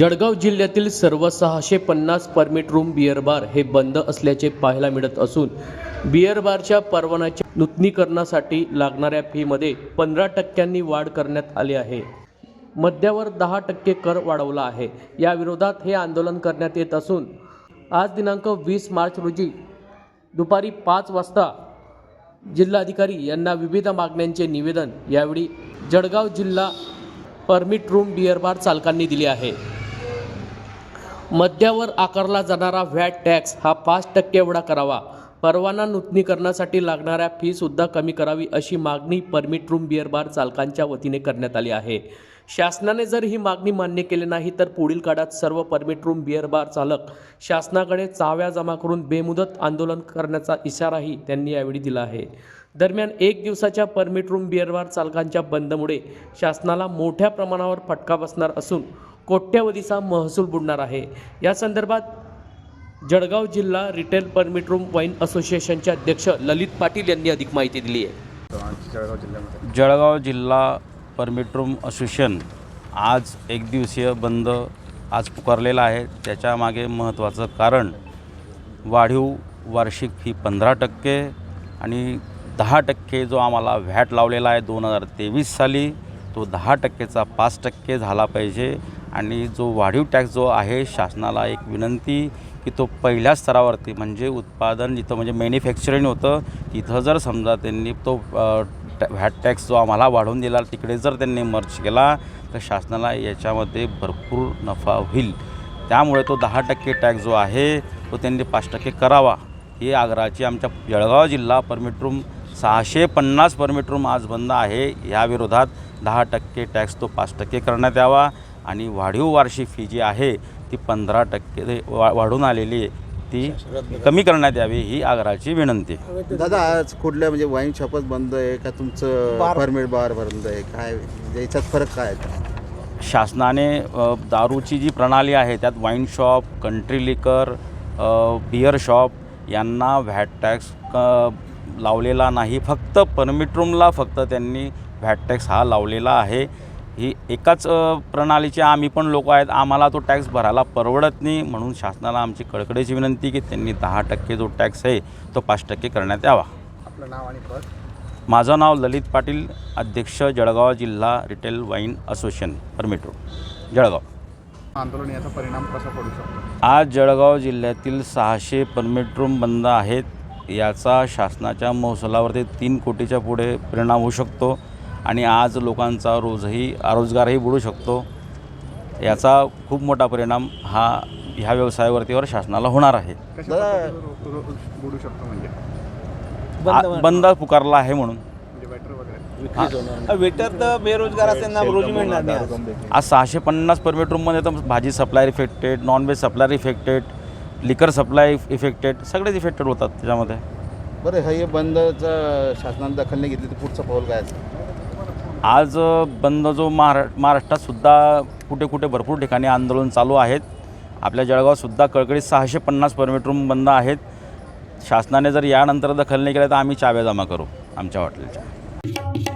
जळगाव जिल्ह्यातील सर्व सहाशे पन्नास परमिट रूम बिअर बार हे बंद असल्याचे पाहायला मिळत असून बिअर बारच्या परवान्याच्या नूतनीकरणासाठी लागणाऱ्या फीमध्ये पंधरा टक्क्यांनी वाढ करण्यात आली आहे. मद्यावर दहा टक्के कर वाढवला आहे. या विरोधात हे आंदोलन करण्यात येत असून आज दिनांक वीस मार्च रोजी दुपारी पाच वाजता जिल्हाधिकारी यांना विविध मागण्यांचे निवेदन यावेळी जळगाव जिल्हा परमिट रूम बिअर बार चालकांनी दिले आहे. मद्यावर आकारला जाणारा व्हॅट टॅक्स हा पाच टक्के एवढा करावा. परवाना नूतनीकरणासाठी लागणाऱ्या फीसुद्धा कमी करावी अशी मागणी परमिट रूम बिअर बार चालकांच्या वतीने करण्यात आली आहे. शासनाने जर ही मागणी मान्य केली नाही तर पुढील काळात सर्व परमिट रूम बिअर बार चालक शासनाकडे चाव्या जमा करून बेमुदत आंदोलन करण्याचा इशाराही त्यांनी यावेळी दिला आहे. दरम्यान एक दिवसाच्या परमिट रूम बिअर बार चालकांच्या बंदमुळे शासनाला मोठ्या प्रमाणावर फटका बसणार असून कोट्यवधीचा महसूल बुडणार आहे. या संदर्भात जळगाव जिल्हा रिटेल परमिट रूम वाईन असोसिएशनचे अध्यक्ष ललित पाटील यांनी अधिक माहिती दिली आहे. जळगाव जिल्ह्यामध्ये जळगाव जिल्हा परमिट रूम असोसिएशन आज एक दिवसीय बंद आज पुकारलेला आहे. त्याच्यामागे महत्त्वाचं कारण वाढीव वार्षिक फी पंधरा टक्के आणि दहा टक्के जो आम्हाला व्हॅट लावलेला आहे दोन हजार तेवीस साली तो दहा टक्केचा पाच टक्के झाला पाहिजे. आणि जो वाढीव टॅक्स जो आहे शासनाला एक विनंती की तो पहिल्या स्तरावरती म्हणजे उत्पादन जिथं म्हणजे मॅन्युफॅक्चरिंग होतं तिथं जर समजा त्यांनी तो टॅ- व्हॅट टॅक्स जो आम्हाला वाढवून दिला तिकडे जर त्यांनी मर्च केला तर शासनाला याच्यामध्ये भरपूर नफा होईल. त्यामुळे तो दहा टक्के टॅक्स जो आहे तो त्यांनी पाच टक्के करावा. ही आग्रहाची आमच्या जळगाव जिल्हा परमिट रूम सहाशे पन्नास परमिट रूम आज बंद आहे. या विरोधात दहा टक्के टॅक्स तो पाच टक्के करण्यात यावा. आणि वाढीव वार्षिक फी जी आहे ती पंधरा टक्के वा वाढून आलेली आहे. ती कमी करण्यात यावी ही आग्रहाची विनंती. दादा आज कुठल्या म्हणजे वाईन शॉपच बंद आहे का तुमचं परमिट बार बंद आहे? काय म्हणजे याच्यात फरक काय आहे? शासनाने दारूची जी प्रणाली आहे त्यात wine shop country liquor beer shop यांना व्हॅट टॅक्स लावलेला नाही. फक्त परमिट रूमला फक्त त्यांनी व्हॅट टॅक्स हा लावलेला आहे. ही एकाच प्रणालीचे आम्ही पण लोक आहेत. आम्हाला तो टॅक्स भरायला परवडत नाही. म्हणून शासनाला आमची कळकळीची विनंती की त्यांनी दहा टक्के जो टॅक्स आहे तो पाच टक्के करण्यात यावा. आपलं नाव आणि पद? माझं नाव ललित पाटील अध्यक्ष जळगाव जिल्हा retail wine association permit room Jalgaon. आंदोलन याचा परिणाम कसा पडू शकतो? आज जळगाव जिल्ह्यातील सहाशे परमिट रूम बंद आहेत. याचा शासनाच्या महसुलावरती तीन कोटीच्या पुढे परिणाम होऊ शकतो. आणि आज लोकांचा रोजही रोजगारही बुडू शकतो. याचा खूप मोठा परिणाम हा ह्या व्यवसायावरतीवर शासनाला होणार आहे. बुडू शकतो म्हणजे? बंद पुकारला आहे म्हणून. म्हणजे वेटर वगैरे? वेटर तर बेरोजगार असेल ना रोजी मिळणार नाही आज. आज सहाशे पन्नास परमिट रूममध्ये तर भाजी supply affected non veg supplier affected liquor supply affected सगळेच इफेक्टेड होतात त्याच्यामध्ये. बरं हे बंदचं शासनाने दखल नाही घेतली तर पुढचं पाऊल काय असेल? आज बंद जो महारा महाराष्ट्रातसुद्धा कुठे कुठे भरपूर ठिकाणी आंदोलन चालू आहेत. आपल्या जळगावसुद्धा कळकळीत सहाशे पन्नास परमिट रूम बंद आहेत. शासनाने जर यानंतर दखल नाही केलं तर आम्ही चाव्या जमा करू आमच्या हॉटेलच्या.